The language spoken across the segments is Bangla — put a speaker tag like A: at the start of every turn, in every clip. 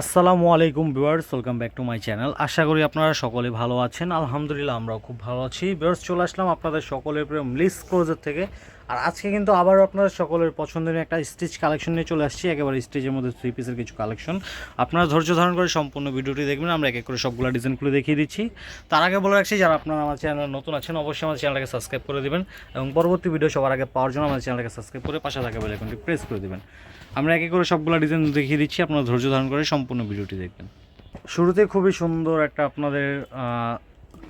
A: আসসালামু আলাইকুম viewers, welcome back to my channel. আশা করি আপনারা সকলে ভালো আছেন। আলহামদুলিল্লাহ আমরাও খুব ভালো আছি। ভিউয়ার্স, চলে আসলাম আপনাদের সকলের প্রেম লিস ক্লোজের থেকে। আর আজকে কিন্তু আবারও আপনারা সকলের পছন্দের একটা স্টিচ কালেকশন নিয়ে চলে আসছি। একেবারে স্টিচের মধ্যে থ্রি পিসের কিছু কালেকশন আপনারা ধৈর্য ধারণ করে সম্পূর্ণ ভিডিওটি দেখবেন। আমরা এক এক করে সবগুলো ডিজাইনগুলো দেখিয়ে দিচ্ছি। তার আগে বলে রাখছি, যারা আপনারা আমার চ্যানেল নতুন আছেন, অবশ্যই আমার চ্যানেলটাকে সাবস্ক্রাইব করে দিবেন এবং পরবর্তী ভিডিও সবার আগে পাওয়ার জন্য আমার চ্যানেলটাকে সাবস্ক্রাইব করে পাশে থাকা বেল আইকনটি প্রেস করে দিবেন। আমরা এক করে সবগুলো ডিজাইন দেখিয়ে দিচ্ছি, আপনারা ধৈর্য ধারণ করে সম্পূর্ণ ভিডিওটি দেখবেন। শুরুতে খুবই সুন্দর একটা আপনাদের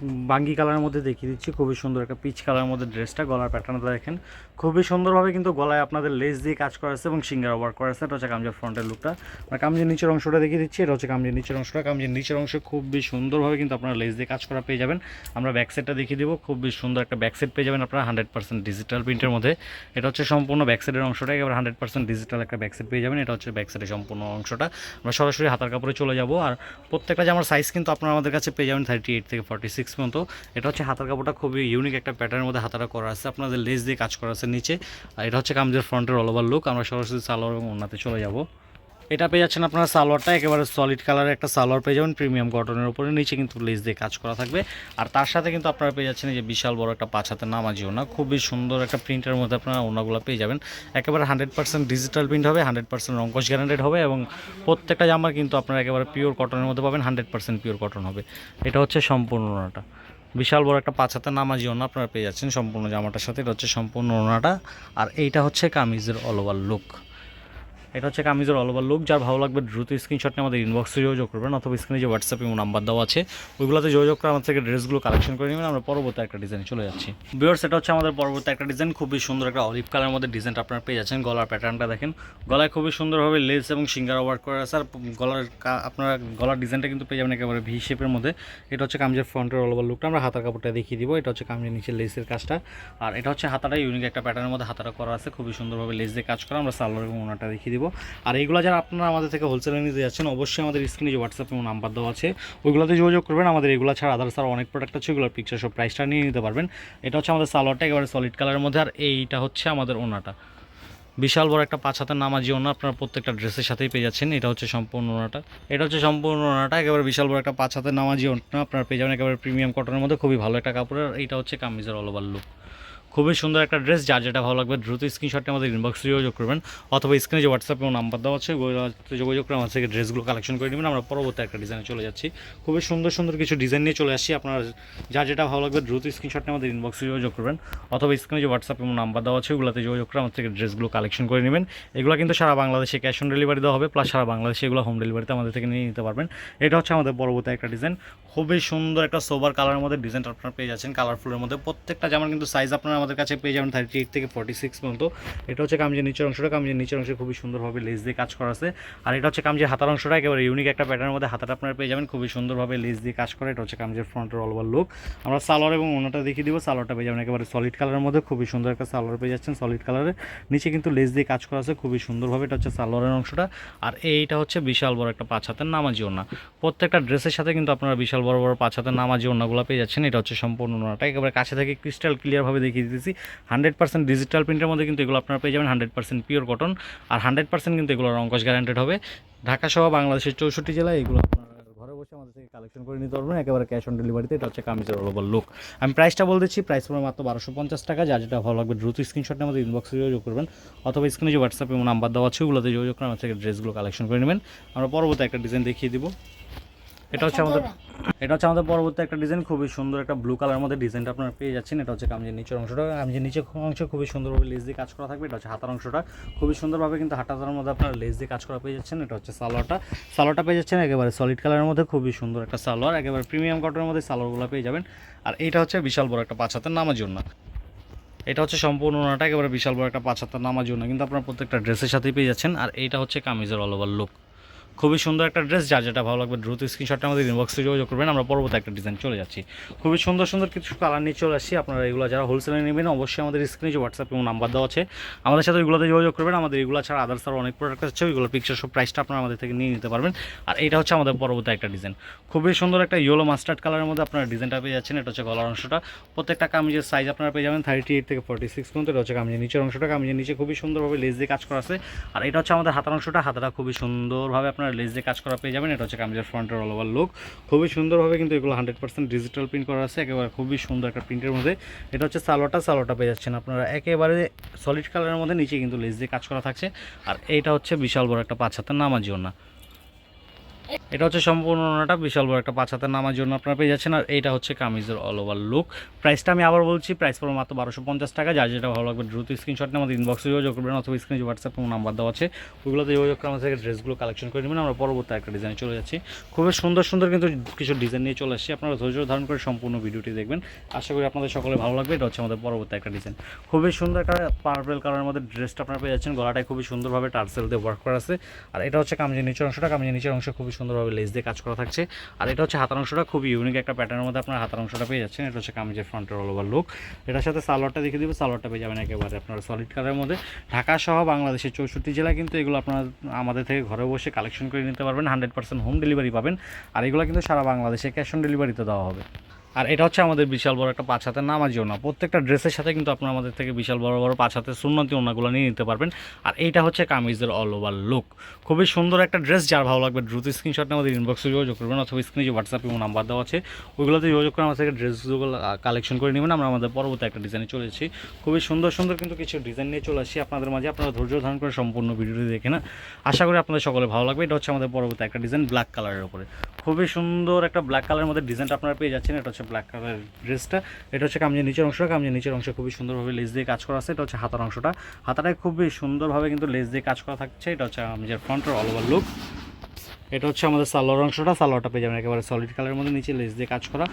A: বাঙ্গি কালারের মধ্যে দেখিয়ে দিচ্ছি। খুবই সুন্দর একটা পিচ কালারের মধ্যে ড্রেসটা, গলার প্যাটার্নটা দেখেন। খুবই সুন্দরভাবে কিন্তু গলায় আপনাদের লেস দিয়ে কাজ করা আছে এবং সিঙ্গার ওয়ার্ক করা আছে। এটা হচ্ছে কামজের ফ্রন্টের লুকটা আর কামজের নিচের অংশটা দেখিয়ে দিচ্ছি। এটা হচ্ছে কামজের নিচের অংশটা। কামজের নিচের অংশে খুবই সুন্দরভাবে কিন্তু আপনারা লেস দিয়ে কাজ করা পেয়ে যাবেন। আমরা ব্যাক সাইডটা দেখিয়ে দিব। খুবই সুন্দর একটা ব্যাক সাইড পেয়ে যাবেন আপনারা। হান্ড্রেড পার্সেন্ট ডিজিটাল প্রিন্টের মধ্যে। এটা হচ্ছে সম্পূর্ণ ব্যাক সাইডের অংশটা। এবার হান্ড্রেড পার্সেন্ট ডিজিটাল একটা ব্যাক সাইড পেয়ে যাবেন। এটা হচ্ছে ব্যাক সাইডের সম্পূর্ণ অংশটা। আমরা সরাসরি হাতার কাপড়ে চলে যাব। আর প্রত্যেকটা জামার সাইজ কিন্তু আপনারা আমাদের কাছে পেয়ে যাবেন থার্টি এইট থেকে ফর্টি সিক্স পর্যন্ত এটা হচ্ছে হাতার কাপড়টা খুবই ইউনিক একটা প্যাটার্নের মধ্যে হাতাটা করা আছে। আপনাদের লেস দিয়ে কাজ করা আছে নিচে। আর এটা হচ্ছে কামজের ফ্রন্টের অল ওভার লুক আমরা সরাসরি সালোয়ার এবং ওনাতে চলে যাব। এটা পেয়ে যাচ্ছেন আপনারা সালোয়ারটা, একেবারে সলিড কালারের একটা সালোয়ার পেয়ে যাবেন প্রিমিয়াম কটনের উপরে। নিচে কিন্তু লেস দিয়ে কাজ করা থাকবে। আর তার সাথে কিন্তু আপনারা পেয়ে যাচ্ছেন যে বিশাল বড় একটা হাতের নামাজি ওনা খুবই সুন্দর একটা প্রিন্টের মধ্যে আপনারা ওনাগুলো পেয়ে যাবেন। একেবারে হান্ড্রেড পার্সেন্ট ডিজিটাল প্রিন্ট হবে হান্ড্রেড পার্সেন্ট রঙ্কশ গ্যারান্টেড হবে এবং প্রত্যেকটা জামা কিন্তু আপনারা একেবারে পিওর কটনের মধ্যে পাবেন হান্ড্রেড পার্সেন্ট পিওর কটন হবে। এটা হচ্ছে সম্পূর্ণ ওনাটা। বিশাল বড় একটা পাঁচ হাতের নামাজি ওনা আপনারা পেয়ে যাচ্ছেন সম্পূর্ণ জামাটার সাথে। এটা হচ্ছে সম্পূর্ণ ওনাটা। আর এইটা হচ্ছে কামিজের অল ওভার লুক এটা হচ্ছে কামিজের অল ওভার লুক যার ভালো লাগবে দ্রুত স্ক্রিনশট নিয়ে আমাদের ইনবক্সে যোগাযোগ করবেন, অথবা স্ক্রিনে যে হোয়াটসঅ্যাপ এবং নাম্বার দেওয়া আছে, ওইগুলোতে যোগাযোগ করে আমাদের থেকে ড্রেসগুলো কালেকশন করে নেবেন। আমরা পরবর্তী একটা ডিজাইন চলে যাচ্ছি। বিয়ার্স এটা হচ্ছে আমাদের পরবর্তী একটা ডিজাইন খুবই সুন্দর একটা অলিভ কালারের মধ্যে ডিজাইনটা আপনারা পেয়ে যাচ্ছেন। গলার প্যাটার্নটা দেখেন, গলায় খুবই সুন্দরভাবে লেস এবং সিঙ্গার ওয়ার্ক করা আছে, আর গলার আপনারা গলার ডিজাইনটা কিন্তু পেয়ে যাবেন একেবারে ভি শেপের মধ্যে। এটা হচ্ছে কামজের ফ্রন্টের অল ওভার লুকটা আমরা হাতার কাপড়টা দেখিয়ে দিব। এটা হচ্ছে কামজের নিচে লেসের কাজটা। আর এটা হচ্ছে হাতাটা ইউনিক একটা প্যাটার্নের মধ্যে হাতাটা করা আছে, খুবই সুন্দরভাবে লেস দিয়ে কাজ করা। আমরা সালোয়ার এবং ওনাটা দেখিয়ে দিব। আর এইগুলো যারা আপনারা আমাদের থেকে হোলসেলে নিতে যাচ্ছেন, অবশ্যই আমাদের স্ক্রিনে যে হোয়াটসঅ্যাপ এবং নাম্বার দেওয়া আছে, ওইগুলোতে যোগাযোগ করবেন। আমাদের এগুলো ছাড়া আদার্স আর অনেক প্রোডাক্ট আছে ওগুলোর পিকচার সব প্রাইসটা নিয়ে নিতে পারবেন। এটা হচ্ছে আমাদের সালোয়ারটা, একেবারে সলিড কালারের মধ্যে। আর এইটা হচ্ছে আমাদের ওনাটা। বিশাল বড় একটা পাঁচ হাতের নামাজি ওনা, আপনারা প্রত্যেকটা ড্রেসের সাথেই পেয়ে যাচ্ছেন। এটা হচ্ছে সম্পূর্ণ ওনাটা। এটা হচ্ছে সম্পূর্ণ ওনাটা, একেবারে বিশাল বড় একটা পাঁচ হাতের নামাজি ওনা। আপনারা পেয়ে যাবেন একেবারে প্রিমিয়াম কটনের মধ্যে, খুবই ভালো একটা কাপড়ের। এইটা হচ্ছে কামিজের অল ওভার লুক খুবই সুন্দর একটা ড্রেস যার যেটা ভালো লাগবে, দ্রুত স্ক্রিনশটে আমাদের ইনবক্সে যোগাযোগ করবেন। অথবা স্ক্রিনে যে হোয়াটসঅ্যাপ নাম্বার দেওয়া আছে যোগাযোগ করে আমাদের থেকে ড্রেসগুলো কালেকশন করে নেবেন। আমরা পরবর্তী একটা ডিজাইনে চলে যাচ্ছি। খুবই সুন্দর সুন্দর কিছু ডিজাইন নিয়ে চলে আসছি। আপনার যার যেটা ভালো লাগবে, দ্রুত স্ক্রিনশটে আমাদের ইনবক্সে যোগাযোগ করবেন। অথবা স্ক্রিনে যে হোয়াটসঅ্যাপে নাম্বার দেওয়া আছে, ওগুলোতে যোগাযোগ করে আমাদের থেকে ড্রেসগুলো কালেকশন করে নেবেন। এগুলো কিন্তু সারা বাংলাদেশে ক্যাশ অন ডেলিভারি দেওয়া হবে প্লাস সারা বাংলাদেশে এগুলো হোম ডেলিভারিতে আমাদের থেকে নিয়ে নিতে পারবেন। এটা হচ্ছে আমাদের পরবর্তী একটা ডিজাইন খুবই সুন্দর একটা সোবার কালারের মধ্যে ডিজাইনটা আপনারা পেয়ে যাচ্ছেন কালারফুলের মধ্যে। প্রত্যেকটা জামার কিন্তু সাইজ আপনারা আমাদের কাছে পেয়ে যাবেন থার্টি এইট থেকে ফর্টি সিক্স পর্যন্ত। এটা হচ্ছে কামজের নিচের অংশটা। কামজের নিচের অংশে খুবই সুন্দরভাবে লেস দিয়ে কাজ করা আছে। আর এটা হচ্ছে কামজের হাতার অংশটা, একেবারে ইউনিক একটা প্যাটার্নের মধ্যে হাতাটা আপনারা পেয়ে যাবেন। খুবই সুন্দরভাবে লেস দিয়ে কাজ করা। এটা হচ্ছে কামজের ফ্রন্টের অল ওভার লুক আমরা সালোয়ার এবং ওনাটা দেখিয়ে দিব। সালোয়ারটা পেয়ে যাবেন একেবারে সলিড কালারের মধ্যে। খুবই সুন্দর একটা সালোয়ার পেয়ে যাচ্ছেন সলিড কালারের নিচে কিন্তু লেস দিয়ে কাজ করা আছে। খুবই সুন্দরভাবে এটা হচ্ছে সালোয়ারের অংশটা। আর এইটা হচ্ছে বিশাল বড় একটা পাঁচ হাতের নামাজি ওনা প্রত্যেকটা ড্রেসের সাথে কিন্তু আপনারা বিশাল বড় বড় পাঁচ হাতের নামাজি ওনাগুলো পেয়ে যাচ্ছেন। এটা হচ্ছে সম্পূর্ণ ওনাটা একেবারে কাছে থেকে ক্রিস্টাল ক্লিয়ারভাবে দেখিয়ে দিতেছি হান্ড্রেড পার্সেন্ট ডিজিটাল প্রিন্টের মধ্যে কিন্তু এগুলো আপনারা পেয়ে যাবেন হান্ড্রেড পার্সেন্ট পিওর কটন আর হান্ড্রেড পার্সেন্ট কিন্তু এগুলো রঙ্কশ গ্যারান্টেড হবে। ঢাকা সহ বাংলাদেশের চৌষট্টি জেলায় এগুলো আপনারা ঘরে বসে আমাদের থেকে কালেকশন করে নিতে পারবেন। একেবারে ক্যাশ অন ডেলিভারিতে এটা হচ্ছে কামিজের ওভার লুক আমি প্রাইসটা বলে দিচ্ছি। প্রাইস পড়বে মাত্র বারোশো পঞ্চাশ টাকা। যা যেটা ভালো লাগবে দ্রুত স্ক্রিনশট আমাদের ইনবক্সে যোগাযোগ করবেন। অথবা স্ক্রিনে যে হোয়াটসঅ্যাপ নাম্বার দেওয়া আছে, ওগুলোতে যোগাযোগ করে আমার থেকে ড্রেসগুলো কালেকশন করে নেবেন। আমরা পরবর্তী একটা ডিজাইন দেখিয়ে দিব। এটা হচ্ছে আমাদের এটা হচ্ছে আমাদের পরবর্তী একটা ডিজাইন খুবই সুন্দর একটা ব্লু কালার মধ্যে ডিজাইনটা আপনারা পেয়ে যাচ্ছেন। এটা হচ্ছে কামজের নিচের অংশটা। কামজের নিচের অংশ খুবই সুন্দরভাবে লেস দিয়ে কাজ করা থাকবে। এটা হচ্ছে হাতার অংশটা। খুবই সুন্দরভাবে কিন্তু হাতার মধ্যে আপনারা লেস দিয়ে কাজ করা পেয়ে যাচ্ছেন। এটা হচ্ছে সালোয়ারটা। সালোয়ারটা পেয়ে যাচ্ছেন একেবারে সলিড কালারের মধ্যে খুবই সুন্দর একটা সালোয়ার। একেবারে প্রিমিয়াম কটনের মধ্যে সালোয়ারগুলো পেয়ে যাবেন। আর এটা হচ্ছে বিশাল বড় একটা পাঁচ হাতের নামার জন্য এটা হচ্ছে সম্পূর্ণ ওনাটা একেবারে বিশাল বড় একটা পাঁচ হাতের নামার জন্য কিন্তু আপনারা প্রত্যেকটা ড্রেসের সাথেই পেয়ে যাচ্ছেন। আর এইটা হচ্ছে কামিজের অল ওভার লুক খুবই সুন্দর একটা ড্রেস, যার যেটা ভালো লাগবে দ্রুত স্ক্রিনশটটা আমাদের ইনবক্সে যোগাযোগ করবেন। আমরা পরবর্তী একটা ডিজাইন চলে যাচ্ছি। খুবই সুন্দর সুন্দর কিছু কালার নিয়ে চলে আসছি। আপনারা এগুলো যারা হোলসেলে নেবেন, অবশ্যই আমাদের স্ক্রিনে যে হোয়াটসঅ্যাপ এবং নাম্বার দেওয়া আছে, আমাদের সাথে ওইগুলোতে যোগাযোগ করবেন। আমাদের এগুলো ছাড়া আদার্স আরও অনেক প্রোডাক্ট আছে, ওইগুলোর পিকচার সব প্রাইসটা আপনারা আমাদের থেকে নিয়ে নিতে পারবেন। আর এটা হচ্ছে আমাদের পরবর্তী একটা ডিজাইন খুবই সুন্দর একটা ইয়েলো মাস্টার্ড কালারের মধ্যে আপনারা ডিজাইনটা পেয়ে যাচ্ছেন। এটা হচ্ছে গলার অংশটা। প্রত্যেকটা কামিজের সাইজ আপনারা পেয়ে যাবেন থার্টি এইট থেকে ফর্টি সিক্স পর্যন্ত। এটা হচ্ছে কামিজের নিচের অংশটা। কামিজের নিচে খুবই সুন্দরভাবে লেস দিয়ে কাজ করা আছে। আর এটা হচ্ছে আমাদের হাতার অংশটা। হাতাটা খুবই সুন্দরভাবে আপনারা আপনারা লেস দিয়ে কাজ করা পেয়ে যাবেন। এটা হচ্ছে কামিজের ফ্রন্টের অল ওভার লুক খুবই সুন্দরভাবে কিন্তু এগুলো হান্ড্রেড পার্সেন্ট ডিজিটাল প্রিন্ট করা আছে। একেবারে খুবই সুন্দর একটা প্রিন্টের মধ্যে। এটা হচ্ছে সালোটা সালোটা পেয়ে যাচ্ছেন আপনারা। একেবারে সলিড কালারের মধ্যে নিচে কিন্তু লেস দিয়ে কাজ করা থাকছে। আর এইটা হচ্ছে বিশাল বড় একটা পাঁচ হাতের নামাজিও জন্য এটা হচ্ছে সম্পূর্ণ ওনাটা, বিশাল বড় একটা পাঁচ হাতের নামার জন্য আপনারা পেয়ে যাচ্ছেন। আর এইটা হচ্ছে কামিজের অল ওভার লুক প্রাইসটা আমি আবার বলছি প্রাইস পড়বে মাত্র বারোশো পঞ্চাশ টাকা। যার যেটা ভালো লাগবে দ্রুত স্ক্রিনশট নিয়ে আমাদের ইনবক্সে যোগাযোগ করবেন অথবা স্ক্রিনে হোয়াটসঅ্যাপ নাম্বার দেওয়া আছে, ওইগুলোতে যোগাযোগ করে আমাদের ড্রেসগুলো কালেকশন করে নেবেন। আমরা পরবর্তী একটা ডিজাইনে চলে যাচ্ছি। খুবই সুন্দর সুন্দর কিন্তু কিছু ডিজাইন নিয়ে চলে আসছি। আপনারা ধৈর্য ধারণ করে সম্পূর্ণ ভিডিওটি দেখবেন। আশা করি আপনাদের সকলে ভালো লাগবে। এটা হচ্ছে আমাদের পরবর্তী একটা ডিজাইন খুবই সুন্দর পার্পেল কালারের মধ্যে ড্রেসটা আপনারা পেয়ে যাচ্ছেন। গলাটায় খুবই সুন্দরভাবে টার্সেল দিয়ে ওয়ার্ক করা আছে। আর এটা হচ্ছে কামিজের নিচের অংশটা। কামিজের নিচের অংশ খুবই সুন্দরভাবে লেস দিয়ে কাজ করা থাকছে। আর এটা হচ্ছে হাতার অংশটা খুবই ইউনিক একটা প্যাটার্নের মধ্যে আপনার হাতার অংশটা পেয়ে যাচ্ছেন। এটা হচ্ছে কামিজের ফ্রন্টের অল ওভার লুক এটার সাথে সালোয়ারটা দেখে দিব, সালোয়ারটা পেয়ে যাবেন একেবারে আপনার সলিড কালারের মধ্যে। ঢাকা সহ বাংলাদেশের চৌষট্টি জেলা কিন্তু এগুলো আপনার আমাদের থেকে ঘরে বসে কালেকশন করে নিতে পারবেন। হান্ড্রেড পার্সেন্ট হোম ডেলিভারি পাবেন। আর এগুলো কিন্তু সারা বাংলাদেশে ক্যাশ অন ডেলিভারিতে দেওয়া হবে। আর এটা হচ্ছে আমাদের বিশাল বড় একটা পাঁচ হাতের নামাজি ওনা প্রত্যেকটা ড্রেসের সাথে কিন্তু আপনারা আমাদের থেকে বিশাল বড় বড় পাঁচ হাতের সুন্নতি ওনাগুলো নিয়ে নিতে পারবেন। আর এইটা হচ্ছে কামিজের অল ওভার লুক খুবই সুন্দর একটা ড্রেস, যার ভালো লাগবে দ্রুত স্ক্রিনশট আমাদের ইনবক্সে যোগাযোগ করবেন অথবা স্ক্রিনে যে হোয়াটসঅ্যাপ এবং নাম্বার দেওয়া আছে, ওইগুলোতে যোগাযোগ করে আমাদের থেকে ড্রেসগুলো কালেকশন করে নেবেন। আমরা আমাদের পরবর্তী একটা ডিজাইনে চলে এসেছি। খুবই সুন্দর সুন্দর কিন্তু কিছু ডিজাইন নিয়ে চলে আসছি আপনাদের মাঝে। আপনারা ধৈর্য ধারণ করে সম্পূর্ণ ভিডিওটি দেখে না আশা করি আপনাদের সকলে ভালো লাগবে। এটা হচ্ছে আমাদের পরবর্তী একটা ডিজাইন ব্ল্যাক কালারের উপরে। খুবই সুন্দর একটা ব্ল্যাক কালারের মধ্যে ডিজাইনটা আপনারা পেয়ে যাচ্ছেন। এটা হচ্ছে ব্ল্যাক কালারের ড্রেসটা এটা হচ্ছে কামজের নিচের অংশটা কামজের নিচের অংশ খুবই সুন্দরভাবে লেস দিয়ে কাজ করা আছে। এটা হচ্ছে হাতার অংশটা। হাতাটায় খুবই সুন্দরভাবে কিন্তু লেস দিয়ে কাজ করা থাকছে। এটা হচ্ছে কামজের ফ্রন্টের অল ওভার লুক এটা হচ্ছে আমাদের সালোয়ার অংশটা। সালোয়ারটা পেয়ে যাবেন একেবারে সলিড কালারের মধ্যে। নিচে লেস দিয়ে কাজ করা।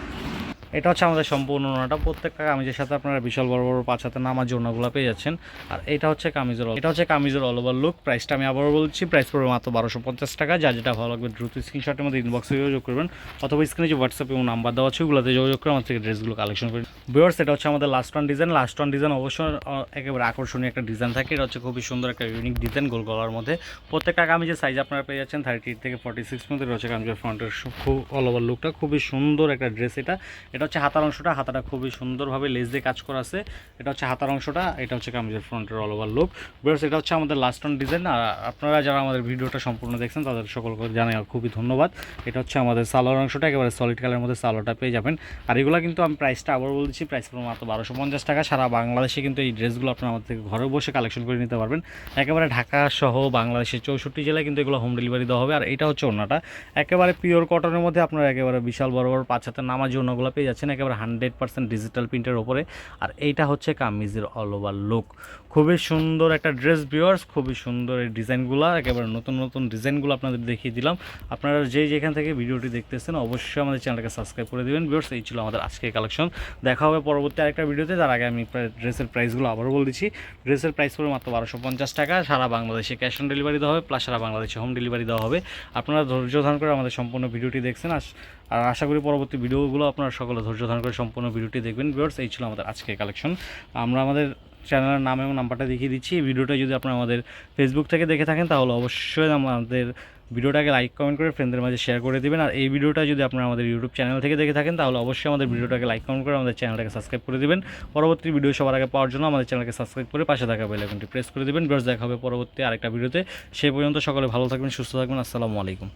A: এটা হচ্ছে আমাদের সম্পূর্ণ ওনাটা প্রত্যেকটা কামিজের সাথে আপনারা বিশাল বড় বড় পাঁচ হাতে নামার জন্যগুলো পেয়ে যাচ্ছেন। আর এটা হচ্ছে কামিজের এটা হচ্ছে কামিজের অল ওভার লুক প্রাইসটা আমি আবারও বলছি প্রাইস পড়বে মাত্র বারোশো পঞ্চাশ টাকা। যা যেটা ভালো লাগবে দ্রুত স্ক্রিনশটের মধ্যে ইনবক্সে যোগাযোগ করবেন। অথবা স্ক্রিনে যে হোয়াটসঅ্যাপ এবং নাম্বার দেওয়া আছে, ওগুলোতে যোগাযোগ করে আমার থেকে ড্রেসগুলো কালেকশন করবেন বিয়ার্স এটা হচ্ছে আমাদের last one design last one design অবশ্যই একেবারে আকর্ষণীয় একটা ডিজাইন থাকে। এটা হচ্ছে খুবই সুন্দর একটা ইউনিক ডিজাইন গোল গলার মধ্যে। প্রত্যেকটা কামিজের সাইজ আপনারা পেয়ে যাচ্ছেন থার্টি থেকে ফর্টি সিক্স মধ্যে রয়েছে কামিজের ফ্রন্টের খুব অল ওভার লুকটা খুবই সুন্দর একটা ড্রেস এটা। এটা হচ্ছে হাতার অংশটা, হাতাটা খুবই সুন্দরভাবে লেস দিয়ে কাজ করা আছে। এটা হচ্ছে হাতার অংশটা, এটা হচ্ছে কামিজের ফ্রন্টের অল ওভার লুক বিয়ার্স এটা হচ্ছে আমাদের লাস্ট ওয়ান ডিজাইন আর আপনারা যারা আমাদের ভিডিওটা সম্পূর্ণ দেখছেন, তাদের সকলকে জানাই খুবই ধন্যবাদ। এটা হচ্ছে আমাদের সালোয়ার অংশটা, একেবারে সলিড কালারের মধ্যে সালোয়ারটা পেয়ে যাবেন। আর এগুলো কিন্তু আমি প্রাইসটা আবার বলছি প্রাইস পড়বে মাত্র বারোশো পঞ্চাশ টাকা। সারা বাংলাদেশে কিন্তু এই ড্রেসগুলো আপনারা আমাদের থেকে ঘরে বসে কালেকশন করে নিতে পারবেন। একেবারে ঢাকা সহ বাংলাদেশের চৌষট্টি জেলায় কিন্তু এগুলো হোম ডেলিভারি দেওয়া হবে। আর এটা হচ্ছে ওনাটা একেবারে পিওর কটনের মধ্যে আপনারা একেবারে বিশাল বড় বড় পাঁচ হাতের নামাজি ওনাগুলো পেয়ে যাচ্ছেন একেবারে হান্ড্রেড পার্সেন্ট ডিজিটাল প্রিন্টের ওপরে আর এইটা হচ্ছে কামিজের অল ওভার লুক খুবই সুন্দর একটা ড্রেস বিয়ার্স খুবই সুন্দর এই ডিজাইনগুলো, একেবারে নতুন নতুন ডিজাইনগুলো আপনাদের দেখিয়ে দিলাম। আপনারা যে যেখান থেকে ভিডিওটি দেখতেছেন, অবশ্যই আমাদের চ্যানেলটাকে সাবস্ক্রাইব করে দেবেন। বিয়ার্স এই ছিল আমাদের আজকের কালেকশন দেখা হবে পরবর্তী আরেকটা ভিডিওতে। তার আগে আমি ড্রেসের প্রাইসগুলো আবারও বলে দিচ্ছি। ড্রেসের প্রাইস পড়বে মাত্র বারোশো পঞ্চাশ টাকা। সারা বাংলাদেশে ক্যাশ অন ডেলিভারি দেওয়া হবে প্লাস সারা বাংলাদেশে হোম ডেলিভারি দেওয়া হবে। আপনারা ধৈর্য ধারণ করে আমাদের সম্পূর্ণ ভিডিওটি দেখছেন। আর আশা করি পরবর্তী ভিডিওগুলো আপনারা সকলে ধৈর্য ধারণ করে সম্পূর্ণ ভিডিওটি দেখবেন। ভিউয়ার্স এই ছিল আমাদের আজকের কালেকশন আমরা আমাদের চ্যানেলের নাম এবং নাম্বারটা দেখিয়ে দিচ্ছি। ভিডিওটা যদি আপনারা আমাদের ফেসবুক থেকে দেখে থাকেন, তাহলে অবশ্যই আমাদের ভিডিওটাকে লাইক কমেন্ট করে ফ্রেন্ডদের মাঝে শেয়ার করে দিবেন। আর এই ভিডিওটা যদি আপনারা আমাদের ইউটিউব চ্যানেল থেকে দেখে থাকেন, তাহলে অবশ্যই আমাদের ভিডিওটাকে লাইক কমেন্ট করে আমাদের চ্যানেলটাকে সাবস্ক্রাইব করে দেবেন। পরবর্তী ভিডিও সবার আগে পাওয়ার জন্য আমাদের চ্যানেলকে সাবস্ক্রাইব করে পাশে থাকা বেল প্রেস করে দেবেন। বেশ দেখা হবে পরবর্তী আরেকটা ভিডিওতে সেই পর্যন্ত সকলে ভালো থাকবেন, সুস্থ থাকবেন। আসসালামু আলাইকুম।